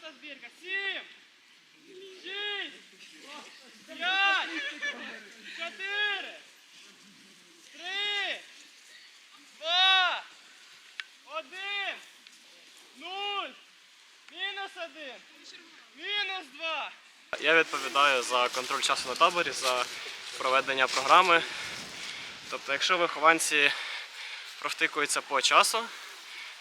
Просто збірка. Сім. Шість. П'ять. Чотири. Три. Два. Один. Нуль. Мінус один. Мінус два. Я відповідаю за контроль часу на таборі, за проведення програми. Тобто, якщо вихованці провтикуються по часу,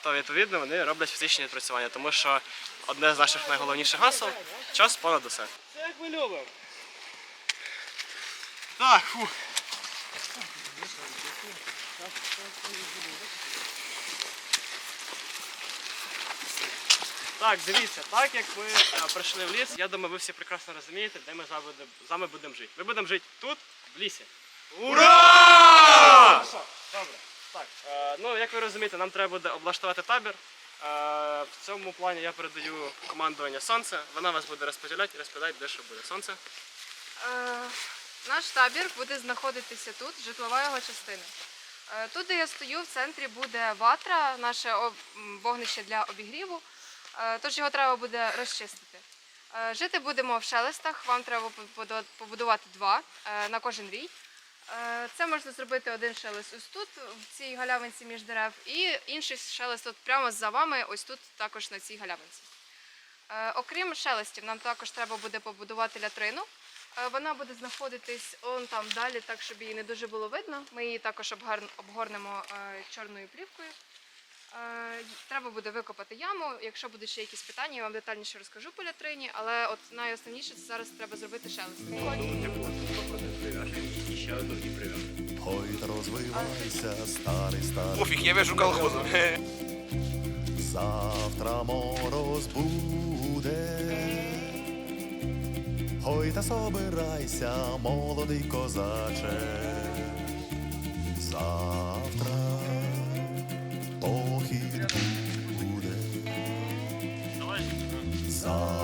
то відповідно вони роблять фізичні відпрацювання, тому що одне з наших найголовніших гасел час понад усе. Це як ми любимо. Так, фу. Так, дивіться, так як ви е, прийшли в ліс, я думаю, ви всі прекрасно розумієте, де ми з вами будемо жити. Ми будемо жити тут, в лісі. Ура! Добре. Так, е, ну як ви розумієте, нам треба буде облаштувати табір. Е, в цьому плані я передаю командування сонце. Вона вас буде розподіляти і розповідати, де що буде. Сонце. Е, Наш табір буде знаходитися тут, житлова його частина. Тут, де я стою, в центрі буде ватра, наше вогнище для обігріву, тож його треба буде розчистити. Жити будемо в шелестах, вам треба побудувати два на кожен рій. Е, Це можна зробити один шелест ось тут, в цій галявинці між дерев, і інший шелест от прямо за вами, ось тут також на цій галявинці. Е, Окрім шелестів, нам також треба буде побудувати лятрину. Е, Вона буде знаходитись он там далі, так щоб її не дуже було видно. Ми її також обгорнемо чорною плівкою. Треба буде викопати яму. Якщо будуть ще якісь питання, я вам детальніше розкажу по лятрині, але от найосновніше це зараз треба зробити шелест. Ой, та розвивайся, старий старий. Пофіг, я вяжу колхозом. Завтра мороз буде. Ой, та собирайся, молодий козаче. Завтра похід буде. Завтра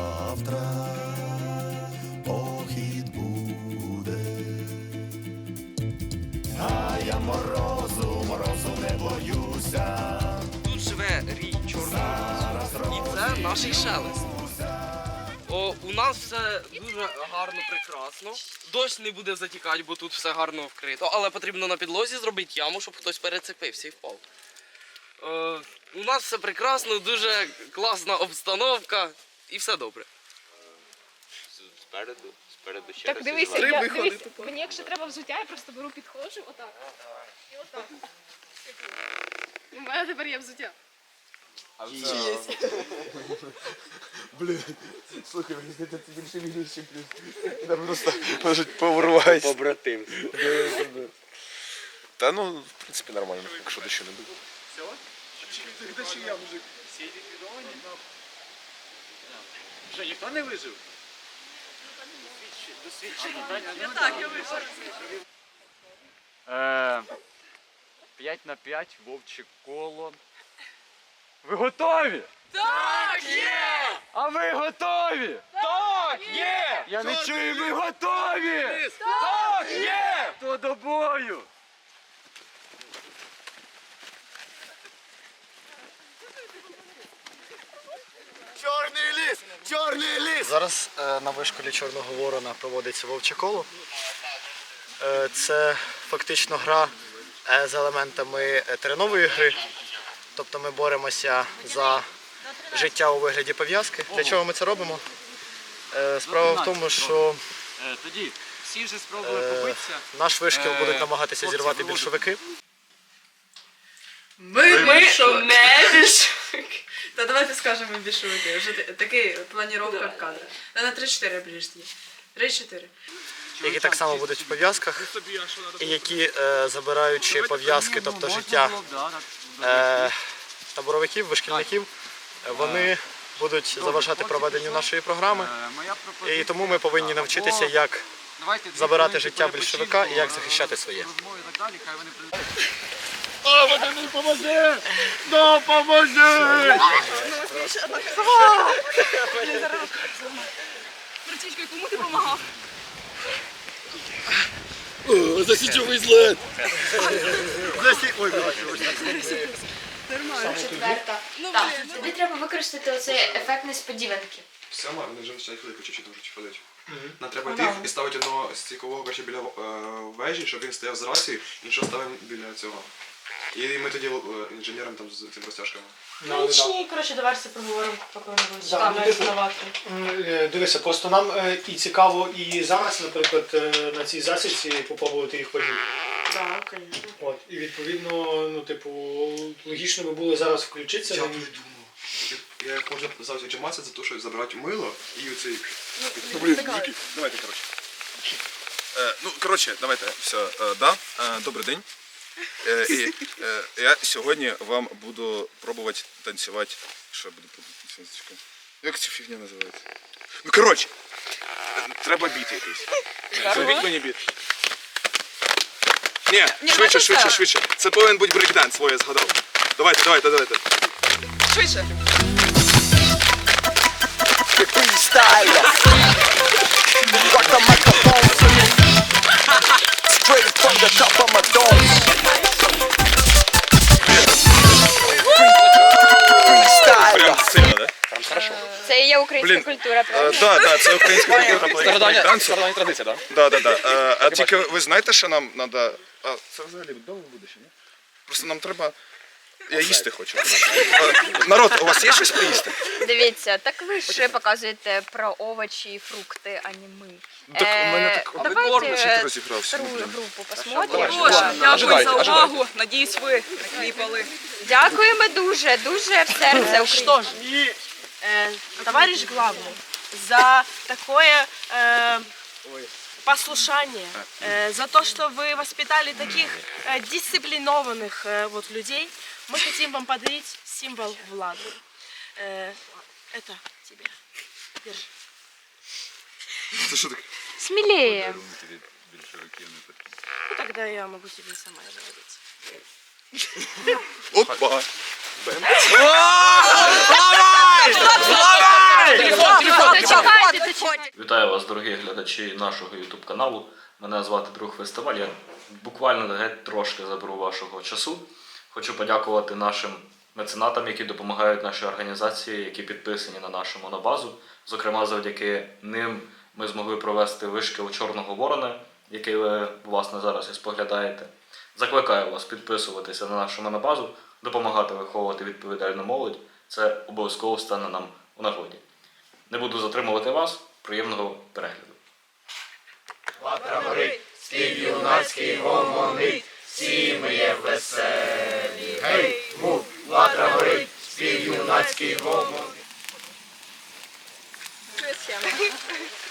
чорний. І це наш шелест. О, у нас все дуже гарно, прекрасно. Дощ не буде затікати, бо тут все гарно вкрито. Але потрібно на підлозі зробити яму, щоб хтось перецепився і впав. Е, у нас все прекрасно, дуже класна обстановка і все добре. Спереду, спереду ще Так раз. дивися, відзивати. я, дивись, мені якщо треба взуття, я просто беру, підходжу, отак. І отак. У мене тепер є взуття. Слухай, мені здається, це більше мінус, ніж плюс. Там просто можуть поворватися. Побратим. Та ну, в принципі, нормально, якщо дощу не буде. Що, ніхто не вижив? Е, 5 на 5, вовче коло. Ви готові? Так, є! А ви готові? Так, є! Я не чую, ви готові! Так, є! То до бою! Чорний ліс! Чорний ліс! Зараз е, на вишколі Чорного Ворона проводиться вовче коло. Е, Це фактично гра е, з елементами е, теренової гри. Тобто ми боремося за життя у вигляді пов'язки. Для чого ми це робимо? Е, Справа в тому, що Е, тоді всі вже спробували е, побитися. наш вишкіл будуть намагатися зірвати більшовики. Ми, ми не більшовики. Та давайте скажемо більшовики. Вже такий планіровка кадра. Та на 3-4 ближні. 3-4. які так само будуть в пов'язках, і які, е, забираючи пов'язки, тобто життя. Е, таборовиків, вишкільників, е, вони будуть заважати проведенню нашої програми. І тому ми повинні навчитися, як забирати життя більшовика і як захищати своє. Братічка, кому ти допомагав? Четверта. Так, тоді треба використати оцей ефект несподіванки. Сьома, вони вже починають ходити, чуть-чуть можуть ходити. Нам треба тих і ставити одного стійкового коротше, біля е, вежі, щоб він стояв з рацією, іншого ставимо біля цього. І ми тоді е, інженерам там з цим розтяжками. Нічні, коротше, до версії проговоримо, поки вони будуть Да, там ну, типу. М, е, Дивися, просто нам е, і цікаво і зараз, наприклад, е, на цій засідці попробувати їх водити. Так, звісно. От, і відповідно, ну, типу, логічно би було зараз включитися. Я на придумав. Я як можна завжди чиматися за те, що забирати мило і оцей. Ну, Вики, давайте, коротше. Е, ну, коротше, давайте, все, е, да, е, добрий день. Е, і, е, я сьогодні вам буду пробувати танцювати. Що буду пробувати танцювати? Як ця фігня називається? Ну, коротше, треба біт якийсь. Зробіть мені біт. Ні, швидше, швидше, швидше. Це повинен бути брейкданс, о, я згадав. Давайте, давайте, давайте. Швидше. Прям сильно, да? Це і є українська Блін, культура, Е, правда? Да, да, це українська культура Стародавня стародавня традиція, так? Да, да, да. Е, А тільки ви знаєте, що нам треба. А це взагалі довго буде ще, ні? Просто нам треба. Я їсти хочу. Е, Народ, у вас є щось поїсти? Дивіться, так ви ж показуєте про овочі і фрукти, а не ми. Так у мене Е, так. А ви Давайте корно чи ти розігрався? вторую групу посмотрим. Дякую за увагу. Надіюсь, ви накліпали. Дякуємо дуже, дуже в серце Что ж, э, товарищ главный, за такое э, послушание, э, за то, что вы воспитали таких э, дисциплинованных э, вот людей, мы хотим вам подарить символ влады. Э, это тебе. Держи. Це що таке? Сміліє. Ну, тогда я могу тебе сама его надеть. Опа! Зачекайте, зачекайте. Вітаю вас, дорогі глядачі нашого YouTube каналу. Мене звати Друг Фестиваль. Я буквально геть трошки заберу вашого часу. Хочу подякувати нашим меценатам, які допомагають нашій організації, які підписані на нашу монобазу. Зокрема, завдяки ним ми змогли провести вишки у Чорного Ворона, який ви власне зараз і споглядаєте. Закликаю вас підписуватися на нашу монобазу, допомагати виховувати відповідальну молодь. Це обов'язково стане нам у нагоді. Не буду затримувати вас. Приємного перегляду.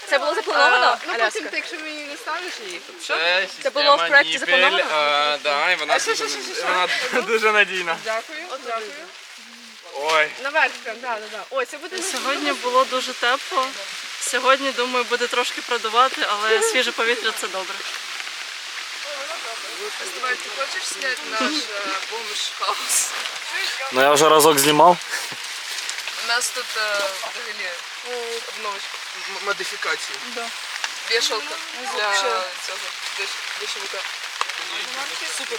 Це було заплановано? Ну, потім, ти, якщо мені не ставиш її, то що? Це, було в проєкті заплановано? Да, і вона, дуже надійна. Дякую, дякую. Ой. Наверх прям, да, да, да. Ой, це буде Сьогодні було дуже тепло. Сьогодні, думаю, буде трошки продувати, але свіже повітря це добре. Фестиваль, ти хочеш зняти наш е, бомж-хаус? Ну я вже разок знімав. У нас тут е, взагалі обновочка. Модифікації. Вішалка для цього віш- вішалка. Супер.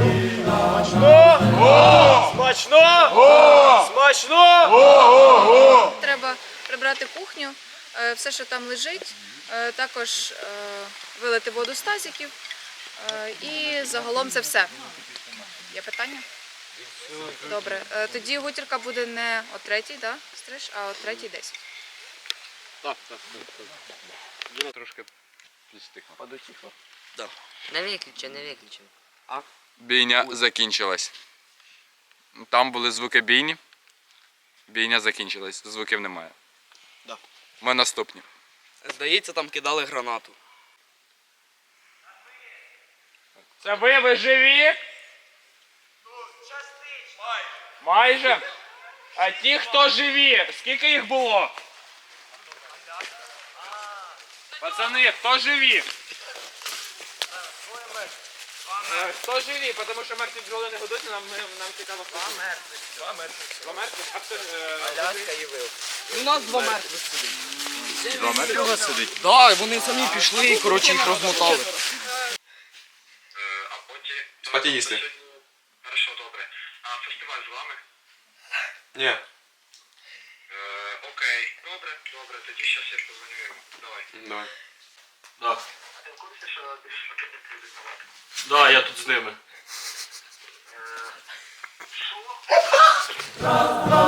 прибрати кухню, е, все, що там лежить, е, також е, вилити воду з тазиків. І загалом це все. Є питання? Добре. Тоді гутірка буде не о третій, да? Стриж, а о третій десять. Так, так, так. так. Трошки Підстихла. подутихла. Не виключи, не виключи. Бійня закінчилась. Там були звуки бійні. Бійня закінчилась, звуків немає. Да. Ми наступні. Здається, там кидали гранату. Це ви, ви живі? Майже. Майже? А ті, хто живі, скільки їх було? Пацани, хто живі? Е, Хто живі? Тому що мертві бджоли не годуться, нам, нам цікаво. Два мертві. Два мертві. Два хто, е, Аляска і вил. У нас два мертвих сидить. Два вас сидить? Да, вони самі пішли і коротше їх розмотали. Спатіністи. Хорошо, добре. А фестиваль з вами? Ні. Е, окей, добре, добре, тоді щас я позвоню йому. Давай. Давай. Да. Ти в курсі, що більше будуть на? Да, я тут з ними. Що?